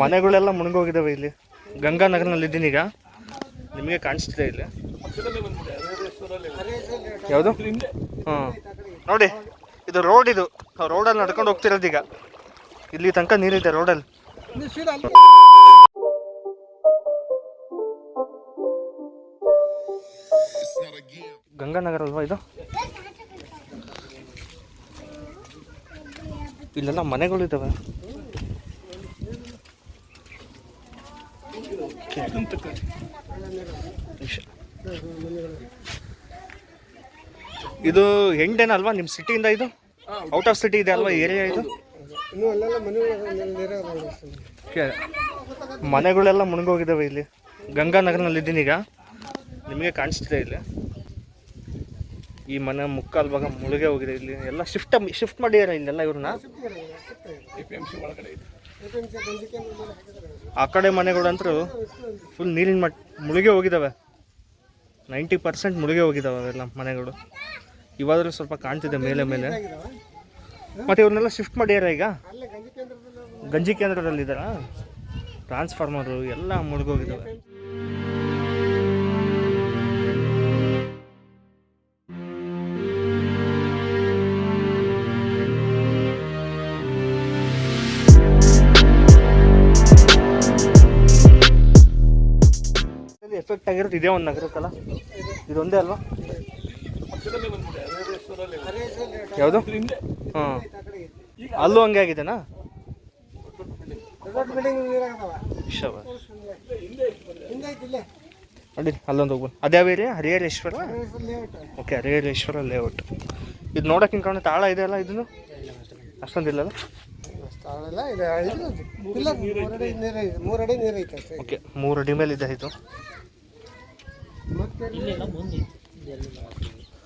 ಮನೆಗಳೆಲ್ಲ ಮುಣಗೋಗಿದ್ದಾವೆ ಇಲ್ಲಿ. ಗಂಗಾನಗರ್ನಲ್ಲಿ ಇದ್ದೀನಿ ಈಗ. ನಿಮಗೆ ಕಾಣಿಸ್ತಿದೆ ಇಲ್ಲಿ. ಯಾವುದು? ಹಾಂ. ನೋಡಿ, ಇದು ರೋಡ್ ಇದು. ರೋಡಲ್ಲಿ ನಡ್ಕೊಂಡು ಹೋಗ್ತಿರೋದು ಈಗ. ಇಲ್ಲಿ ತನಕ ನೀರಿದೆ ರೋಡಲ್ಲಿ ಗಂಗಾನಗರ ಅಲ್ವಾ ಇದು? ಇಲ್ಲೆಲ್ಲ ಮನೆಗಳಿದ್ದಾವೆ ಇದು ಹೆಂಡೇನ ಅಲ್ವಾ? ನಿಮ್ಮ ಸಿಟಿಯಿಂದ ಇದು? ಔಟ್ ಆಫ್ ಸಿಟಿ ಇದೆ ಅಲ್ವಾ ಏರಿಯಾ ಇದು. ಮನೆಗಳೆಲ್ಲ ಮುಳುಗೋಗಿದ್ದಾವೆ ಇಲ್ಲಿ. ಗಂಗಾನಗರ್ನಲ್ಲಿ ಇದ್ದೀನಿ ಈಗ. ನಿಮಗೆ ಕಾಣಿಸ್ತಿದೆ ಇಲ್ಲಿ. ಈ ಮನೆ ಮುಕ್ಕಾಲ್ ಭಾಗ ಮುಳುಗೆ ಹೋಗಿದೆ ಇಲ್ಲಿ. ಎಲ್ಲ ಶಿಫ್ಟ್ ಶಿಫ್ಟ್ ಮಾಡಿದಾರೆ ಇಲ್ಲೆಲ್ಲ ಇವ್ರನ್ನ? ಆ ಕಡೆ ಮನೆಗಳಂತೂ ಫುಲ್ ನೀರಿನ ಮಟ್ ಮುಳುಗೆ ಹೋಗಿದ್ದಾವೆ ನೈಂಟಿ ಪರ್ಸೆಂಟ್ ಮುಳುಗೆ ಹೋಗಿದ್ದಾವೆ ಅವೆಲ್ಲ ಮನೆಗಳು. ಇವಾದರೂ ಸ್ವಲ್ಪ ಕಾಣ್ತಿದೆ ಮೇಲೆ ಮೇಲೆ. ಮತ್ತು ಇವ್ರನ್ನೆಲ್ಲ ಶಿಫ್ಟ್ ಮಾಡ್ಯಾರ ಈಗ? ಗಂಜಿ ಕೇಂದ್ರದಲ್ಲಿ ಗಂಜಿ ಕೇಂದ್ರದಲ್ಲಿ ಇದ್ದಾರಾ ಟ್ರಾನ್ಸ್ಫಾರ್ಮರು ಎಲ್ಲ ಮುಳುಗೋಗಿದ್ದಾವೆ ಎಫೆಕ್ಟ್ ಆಗಿರೋದು ಇದೇ ಒಂದು ನಗರಕ್ಕಲ್ಲ ಇದೊಂದೇ ಅಲ್ವಾ? ಯಾವುದು? ಹಾಂ. ಅಲ್ಲೂ ಹಂಗೆ ಆಗಿದೆನಾ? ನೋಡಿ ಅಲ್ಲೊಂದು ಹೋಗ್ಬೋದು ಅದ್ಯಾವ area Harihareshwar? Okay Harihareshwar layout ಇದು ನೋಡೋಕೆ ಹಿಂಗೆ ತಾಳ ಇದೆ ಅಲ್ಲ ಇದನ್ನು? ಅಷ್ಟೊಂದಿಲ್ಲಲ್ಲ ಇಲ್ಲ ಮೂರಡಿ ಮೇಲೆ ಇದೆ ಇದು.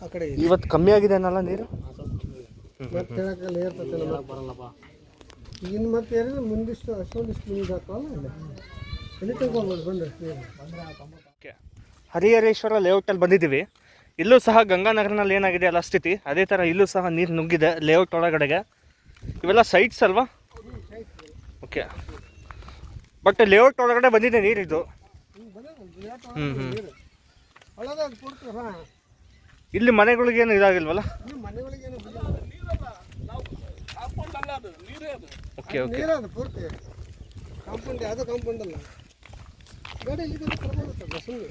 ಆ ಕಡೆ ಇದೆ. ಇವತ್ತು ಕಮ್ಮಿ ಆಗಿದೆ ಅನ್ನಲ್ಲ ನೀರು? ಮತ್ತೆ ಹೇಳಕ್ಕಲ್ಲ ಏರ್ತದೆ ಬರಲ್ಲಪ್ಪ. ಇನ್ನು ಮತ್ತೆ ಏರಿದ್ರೆ ಮುಂದಿಷ್ಟು ಅಷ್ಟೊಂದಿಷ್ಟು ಹಾಕಲ್ಲ ಎಲ್ಲಿ ಬಂದ್ರೆ. ನೀರು ಓಕೆ ಹರಿಹರೇಶ್ವರ ಲೇಔಟಲ್ಲಿ ಬಂದಿದ್ದೀವಿ. ಇಲ್ಲೂ ಸಹ ಗಂಗಾನಗರನಲ್ಲಿ ಏನಾಗಿದೆ ಅಲ್ಲ ಸ್ಥಿತಿ? ಅದೇ ಥರ ಇಲ್ಲೂ ಸಹ ನೀರು ನುಗ್ಗಿದೆ ಲೇಔಟ್ ಒಳಗಡೆಗೆ. ಇವೆಲ್ಲ ಸೈಟ್ಸ್ ಅಲ್ವಾ? ಓಕೆ ಬಟ್ ಲೇಔಟ್ ಒಳಗಡೆ ಬಂದಿದೆ ನೀರಿದು. ಹ್ಞೂ ಹ್ಞೂ ಒಳಗೆ ಅದು ಏನು ಹಾಂ. ಇಲ್ಲಿ ಮನೆಗಳಿಗೇನು ಇದಾಗಿಲ್ವಲ್ಲ? ಮನೆಗಳಿಗೇನು ಓಕೆ ಓಕೆ ನೀರು ಅದು ಪೂರ್ತಿ. ಕಾಂಪೌಂಡ್ ಯಾವುದೋ ಕಾಂಪೌಂಡ್ ಅಲ್ಲ. ಗಾಡಿ ಇಲ್ಲಿ ಸುಮ್ಮನೆ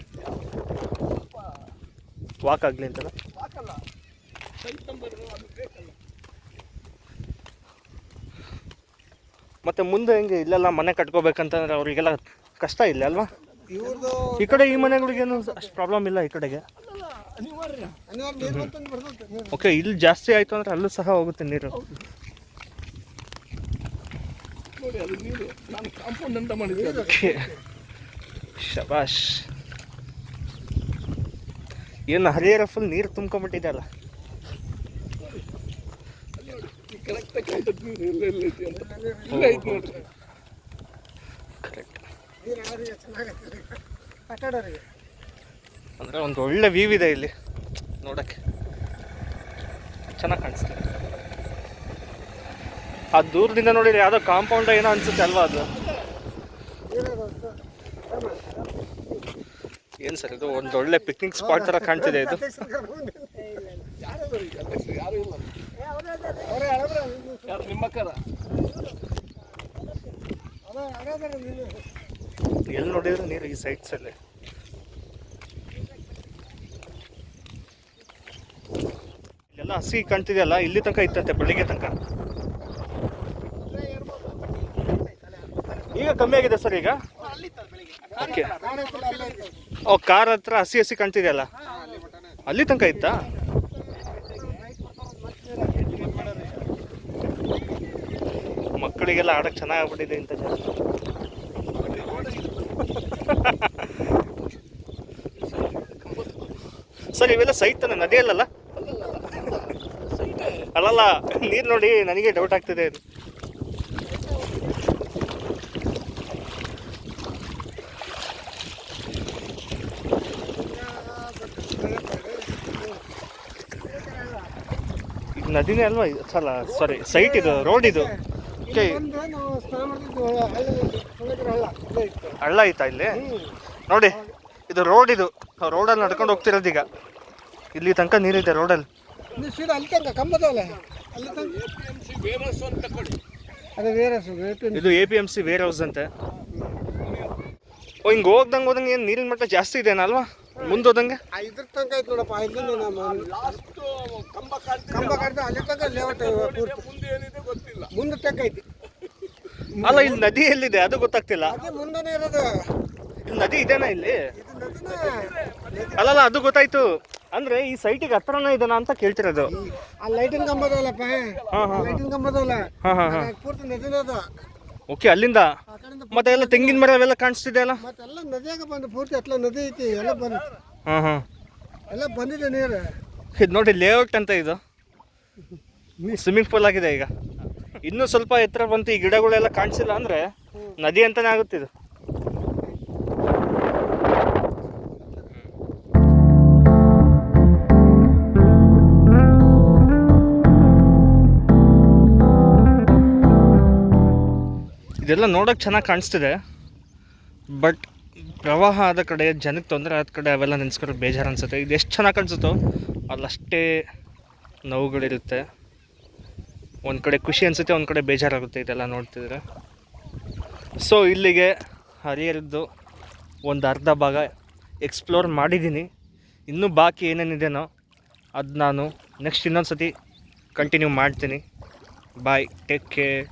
ವಾಕ್ ಆಗಲಿ ಅಂತಲ್ಲ ಮತ್ತೆ ಮುಂದೆ ಹೆಂಗೆ ಇಲ್ಲೆಲ್ಲ ಮನೆ ಕಟ್ಕೋಬೇಕಂತಂದ್ರೆ ಅವರಿಗೆಲ್ಲ ಕಷ್ಟ ಇಲ್ಲ ಅಲ್ವಾ? ಇವ್ರದ್ದು ಈ ಕಡೆ ಈ ಮನೆಗಳಿಗೇನು ಅಷ್ಟು ಪ್ರಾಬ್ಲಮ್ ಇಲ್ಲ ಈ ಕಡೆಗೆ. ಓಕೆ ಇಲ್ಲಿ ಜಾಸ್ತಿ ಆಯಿತು ಅಂದ್ರೆ ಅಲ್ಲೂ ಸಹ ಹೋಗುತ್ತೆ ನೀರು. ನೋಡಿ ಅದು ನೀರು. ನಾನು ಕಾಂಪೌಂಡ್ ಅಂತ ಮಾಡಿದ್ದೆ ಓಕೆ ಶಬಾಷ್. ಏನು ಹರಿಯರ ಫುಲ್ ನೀರು ತುಂಬ್ಕೊಂಬಿಟ್ಟಿದೆ ಅಲ್ಲ. ಕರೆಕ್ಟಾಗಿ ಕಾಯ್ತದೆ ನೀರು ಐತಿ ಅಂತ. ಇಲ್ಲ ಐತಿ ನೋಡ್ರಿ. ಆಟಾಡೋರಿಗೆ ಅಂದರೆ ಒಂದು ಒಳ್ಳೆ ವ್ಯೂ ಇದೆ ಇಲ್ಲಿ ನೋಡಕ್ಕೆ. ಚೆನ್ನಾಗಿ ಕಾಣಿಸ್ತದೆ. ಆ ದೂರದಿಂದ ನೋಡಿದ್ರೆ ಯಾವುದೋ ಕಾಂಪೌಂಡ್ ಏನೋ ಅನ್ಸುತ್ತೆ ಅಲ್ವಾ ಅದು? ಏನು ಸರ್ ಇದು? ಒಂದು ಒಳ್ಳೆ ಪಿಕ್ನಿಕ್ ಸ್ಪಾಟ್ ಥರ ಕಾಣ್ತಿದೆ ಇದು. ನಿಮ್ಮ ಅಕ್ಕರ ಅದೇ ಹಾಗಾದ್ರೆ ನೀನು ಎಲ್ಲಿ ನೋಡಿದ್ರು ನೀರು ಈ ಸೈಡ್ಸಲ್ಲಿ ಇಲ್ಲೆಲ್ಲ ಹಸಿ ಕಾಣ್ತಿದೆಯಲ್ಲ, ಇಲ್ಲಿ ತನಕ ಇತ್ತಂತೆ, ಬೆಳಿಗ್ಗೆ ತನಕ. ಈಗ ಕಮ್ಮಿ ಆಗಿದೆ ಸರ್ ಈಗ? ಓಕೆ ಓ, ಕಾರ್ ಹತ್ರ ಹಸಿ ಹಸಿ ಕಾಣ್ತಿದೆಯಲ್ಲ? ಅಲ್ಲಿ ತನಕ ಇತ್ತಾ? ಮಕ್ಕಳಿಗೆಲ್ಲ ಆಡಕ್ಕೆ ಚೆನ್ನಾಗಾಗ್ಬಿಟ್ಟಿದೆ ಇಂಥ ಜಾಗ. ಸರ್, ಇವೆಲ್ಲ ಸೈಟ್ ತಾನೆ ನದಿ ಅಲ್ಲಲ್ಲ? ಅಲ್ಲಲ್ಲ, ನೀರು ನೋಡಿ ನನಗೆ ಡೌಟ್ ಆಗ್ತಿದೆ ಇದು ನದಿನೇ ಅಲ್ವಾ? ಸಲ ಸಾರಿ ಸೈಟ್ ಇದು ರೋಡ್ ಇದು. ಹಳ್ಳಿ ಐತಾ ಇಲ್ಲಿ? ನೋಡಿ, ಇದು ರೋಡ್ ಇದು. ರೋಡಲ್ಲಿ ನಡ್ಕೊಂಡು ಈಗ. ಇಲ್ಲಿ ತನಕ ನೀರಿದೆ ರೋಡಲ್ಲಿ. ನೀವು ಸೀದಾ ಅಲ್ಲಿ ತನಕ ಕಂಬದವಲ್ಲ ಅಲ್ಲಿ ತನಕ? ಅದೇ ವೇರ್ ಹೌಸ್ ಇದು A P M C warehouse ಅಂತೆ. ಓ ಹಿಂಗೆ ಹೋಗ್ದಂಗೆ ಹೋದಂಗೆ ಏನು ನೀರಿನ ಮಟ್ಟ ಜಾಸ್ತಿ ಇದೆನಲ್ವಾ ಮುಂದೆ ಹೋದಂಗೆ? ಇದ್ರ ತನಕ ಐತೆ ನೋಡಪ್ಪ ಇಲ್ಲಿ ನಮ್ಮ ಕಂಬ ಕಡ್ದು ಅಲ್ಲಿ ತನಕ ಲೇಔಟ್ ಗೊತ್ತಿಲ್ಲ ಮುಂದೆ ತನಕ ಐತಿ. ಅಲ್ಲ ಇಲ್ಲಿ ನದಿ ಎಲ್ಲಿದೆ? ಅದು ಗೊತ್ತಾಗ್ತಿಲ್ಲ. ಮುಂದೆನೇ ಇರೋದು. ಇಲ್ಲಿ ನದಿ ಇದೆನಾ ಇಲ್ಲಿ? ಅಲ್ಲಲ್ಲ ಅದು ಗೊತ್ತಾಯ್ತು. ಅಂದ್ರೆ ಈ ಸೈಟಿಗೆ ಹತ್ರನೇ ಇದನ್ನ ಅಂತ ಕೇಳ್ತಿರೋದು. ಆ ಲೈಟಿನ ಕಂಬದವಲ್ಲಪ್ಪ. ಹಾಂ ಹಾಂ ಲೈಟಿನ ಹಾಂ ಹಾಂ ಪೂರ್ತಿ ನದಿನೇ ಅದು. ಓಕೆ ಅಲ್ಲಿಂದ? ಆ ಕಡೆಯಿಂದ ಮತ್ತೆ ಎಲ್ಲ ತೆಂಗಿನ ಮರ ಅವೆಲ್ಲ ಕಾಣಿಸ್ತಿದೆ ಅಲ್ಲ ಮತ್ತೆಲ್ಲ ನದಿಯಾಗ ಬಂದು ಪೂರ್ತಿ ಅತ್ಲ ನದಿ ಐತಿ ಎಲ್ಲ ಬಂದು. ಹಾಂ ಹಾಂ. ಎಲ್ಲ ಬಂದಿದೆ ನೀರು. ಇದು ನೋಡಿ ಲೇಔಟ್ ಅಂತ ಇದು. ಸ್ವಿಮ್ಮಿಂಗ್ ಪೂಲ್ ಆಗಿದೆ ಈಗ. ಇನ್ನೂ ಸ್ವಲ್ಪ ಎತ್ತರ ಬಂತು ಈ ಗಿಡಗಳೆಲ್ಲ ಕಾಣಿಸಿಲ್ಲ ಅಂದ್ರೆ ನದಿ ಅಂತಾನೆ ಆಗುತ್ತೆ ಇದೆಲ್ಲ ನೋಡೋಕೆ ಚೆನ್ನಾಗಿ ಕಾಣಿಸ್ತಿದೆ. ಬಟ್ ಪ್ರವಾಹ ಆದ ಕಡೆ ಜನಕ್ಕೆ ತೊಂದರೆ ಆದ ಕಡೆ ಅವೆಲ್ಲ ನೆನೆಸ್ಕೊಂಡು ಬೇಜಾರು ಅನಿಸುತ್ತೆ. ಇದು ಎಷ್ಟು ಚೆನ್ನಾಗಿ ಕಾಣಿಸುತ್ತೋ ಅಲ್ಲಷ್ಟೇ ನೋವುಗಳಿರುತ್ತೆ. ಒಂದು ಕಡೆ ಖುಷಿ ಅನಿಸುತ್ತೆ, ಒಂದು ಕಡೆ ಬೇಜಾರಾಗುತ್ತೆ ಇದೆಲ್ಲ ನೋಡ್ತಿದ್ರೆ. ಸೊ ಇಲ್ಲಿಗೆ ಹರಿಯರದ್ದು ಒಂದು ಅರ್ಧ ಭಾಗ ಎಕ್ಸ್ಪ್ಲೋರ್ ಮಾಡಿದ್ದೀನಿ. ಇನ್ನೂ ಬಾಕಿ ಏನೇನಿದೆನೋ ಅದು ನಾನು ನೆಕ್ಸ್ಟ್ ಇನ್ನೊಂದು ಸತಿ ಕಂಟಿನ್ಯೂ ಮಾಡ್ತೀನಿ. Bye take care